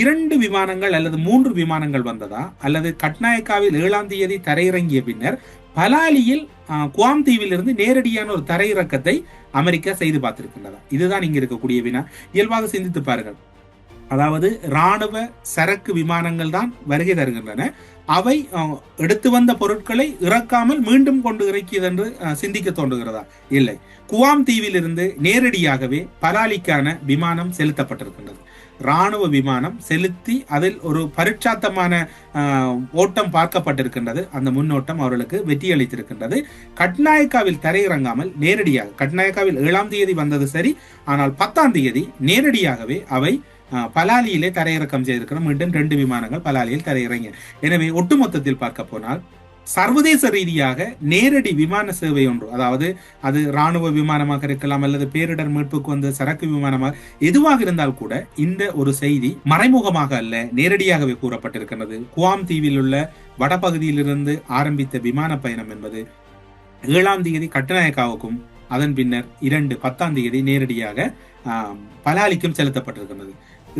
இரண்டு விமானங்கள் அல்லது மூன்று விமானங்கள் வந்ததா? அல்லது கட்நாயக்காவில் ஏழாம் தேதி தரையிறங்கிய பின்னர் பலாலியில் குவாம் தீவிலிருந்து நேரடியான ஒரு தரையிறக்கத்தை அமெரிக்கா செய்து பார்த்திருக்கின்றதா? இதுதான் இங்க இருக்கக்கூடிய வினா. இயல்பாக சிந்தித்து பாருங்கள். அதாவது ராணுவ சரக்கு விமானங்கள் தான் வருகை தருகின்றன. அவை எடுத்து வந்த பொருட்களை இறக்காமல் மீண்டும் கொண்டு இறக்கியது என்று சிந்திக்க தோன்றுகிறதா? இல்லை. குவாம் தீவிலிருந்து நேரடியாகவே பலாலிக்கான விமானம் செலுத்தப்பட்டிருக்கின்றது. ராணுவ விமானம் செலுத்தி அதில் ஒரு பரிட்சாத்தமான ஓட்டம் பார்க்கப்பட்டிருக்கின்றது. அந்த முன்னோட்டம் அவர்களுக்கு வெற்றி அளித்திருக்கின்றது. கட்நாயக்காவில் தரையிறங்காமல் நேரடியாக கட்நாயக்காவில் ஏழாம் தேதி வந்தது சரி ஆனால் பத்தாம் தேதி நேரடியாகவே அவை பலாலியிலே தரையிறக்கம் செய்திருக்கிறோம். மீண்டும் ரெண்டு விமானங்கள் பலாலியில் தரையிறங்கிய எனவே ஒட்டுமொத்தத்தில் பார்க்க போனால் சர்வதேச ரீதியாக நேரடி விமான சேவை ஒன்று. அதாவது அது ராணுவ விமானமாக இருக்கலாம் அல்லது பேரிடர் மீட்புக்கு வந்த சரக்கு விமானமாக எதுவாக இருந்தால் கூட இந்த ஒரு செய்தி மறைமுகமாக அல்ல நேரடியாகவே கூறப்பட்டிருக்கிறது குவாம் தீவில் உள்ள வடபகுதியிலிருந்து ஆரம்பித்த விமான பயணம் என்பது ஏழாம் தேதி கட்டுநாயக்காவுக்கும் அதன் பின்னர் இரண்டு பத்தாம் தேதி நேரடியாக பலாலிக்கும் செலுத்தப்பட்டிருக்கிறது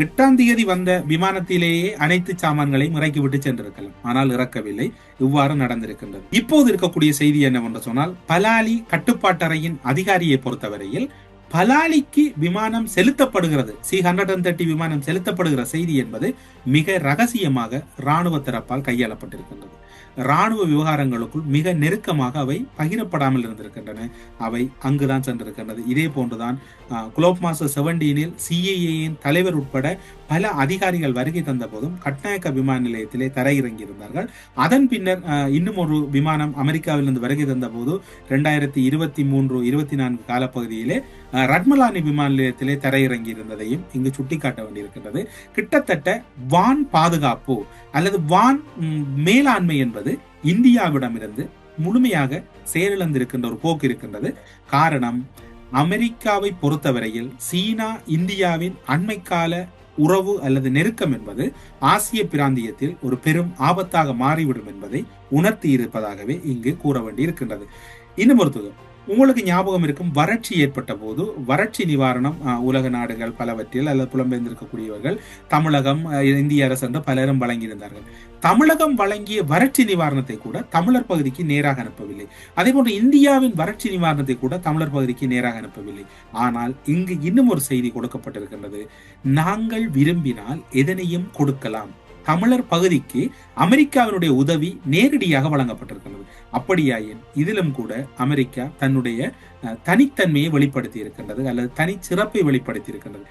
எட்டாம் தேதி வந்த விமானத்திலேயே அனைத்து சாமான்களையும் இறக்கிவிட்டு சென்றிருக்கலாம். ஆனால் இறக்கவில்லை. இவ்வாறு நடந்திருக்கின்றது. இப்போது இருக்கக்கூடிய செய்தி என்னவென்று சொன்னால் பலாலி கட்டுப்பாட்டறையின் அதிகாரியை பொறுத்தவரையில் பலாலிக்கு விமானம் செலுத்தப்படுகிறது. சி ஹண்ட்ரட் அண்ட் தேர்ட்டி விமானம் செலுத்தப்படுகிற செய்தி என்பது மிக ரகசியமாக ராணுவ தரப்பால் கையாளப்பட்டிருக்கின்றது. ராணுவ விவகாரங்களுக்குள் மிக நெருக்கமாக அவை பகிரப்படாமல் இருந்திருக்கின்றன. அவை அங்குதான் சென்றிருக்கின்றது. இதே போன்றுதான் குளோப் மாஸ்டர் செவன்டீனில் சிஏஏயின் தலைவர் உட்பட பல அதிகாரிகள் வருகை தந்த போதும் கட்நாயக்க விமான நிலையத்திலே தரையிறங்கியிருந்தார்கள் அதன் பின்னர் இன்னும் ஒரு விமானம் அமெரிக்காவிலிருந்து வருகை தந்த போது ரெண்டாயிரத்தி இருபத்தி மூன்று இருபத்தி நான்கு காலப்பகுதியிலே அஹ், ரட்மலானி விமான நிலையத்திலே தரையிறங்கி இருந்ததையும் இங்கு சுட்டிக்காட்ட வேண்டியிருக்கின்றது. கிட்டத்தட்ட வான் பாதுகாப்பு அல்லது வான் மேலாண்மை என்பது இந்தியாவிடமிருந்து முழுமையாக செயலிழந்திருக்கின்ற ஒரு போக்கு இருக்கின்றது. காரணம் அமெரிக்காவை பொறுத்தவரையில் சீனா இந்தியாவின் அண்மைக்கால உறவு அல்லது நெருக்கம் என்பது ஆசிய பிராந்தியத்தில் ஒரு பெரும் ஆபத்தாக மாறிவிடும் என்பதை உணர்த்தி இருப்பதாகவே இங்கு கூற வேண்டியிருக்கின்றது. இன்னும் ஒருத்தது உங்களுக்கு ஞாபகம் இருக்கும் வறட்சி ஏற்பட்ட போது வறட்சி நிவாரணம் உலக நாடுகள் பலவற்றில் அல்லது புலம்பெயர்ந்திருக்கக்கூடியவர்கள் தமிழகம் இந்திய அரசு பலரும் வழங்கியிருந்தார்கள். தமிழகம் வழங்கிய வறட்சி நிவாரணத்தை கூட தமிழர் பகுதிக்கு நேராக அனுப்பவில்லை. அதே போன்று இந்தியாவின் வறட்சி நிவாரணத்தை கூட தமிழர் பகுதிக்கு நேராக அனுப்பவில்லை. ஆனால் இங்கு இன்னும் ஒரு செய்தி கொடுக்கப்பட்டிருக்கின்றது. நாங்கள் விரும்பினால் எதனையும் கொடுக்கலாம். தமிழர் பகுதிக்கு அமெரிக்காவினுடைய உதவி நேரடியாக வழங்கப்பட்டிருக்கிறது. அப்படியாயின் இதிலும் கூட அமெரிக்கா தன்னுடைய தனித்தன்மையை வெளிப்படுத்தி இருக்கின்றது அல்லது தனி சிறப்பை வெளிப்படுத்தி இருக்கின்றது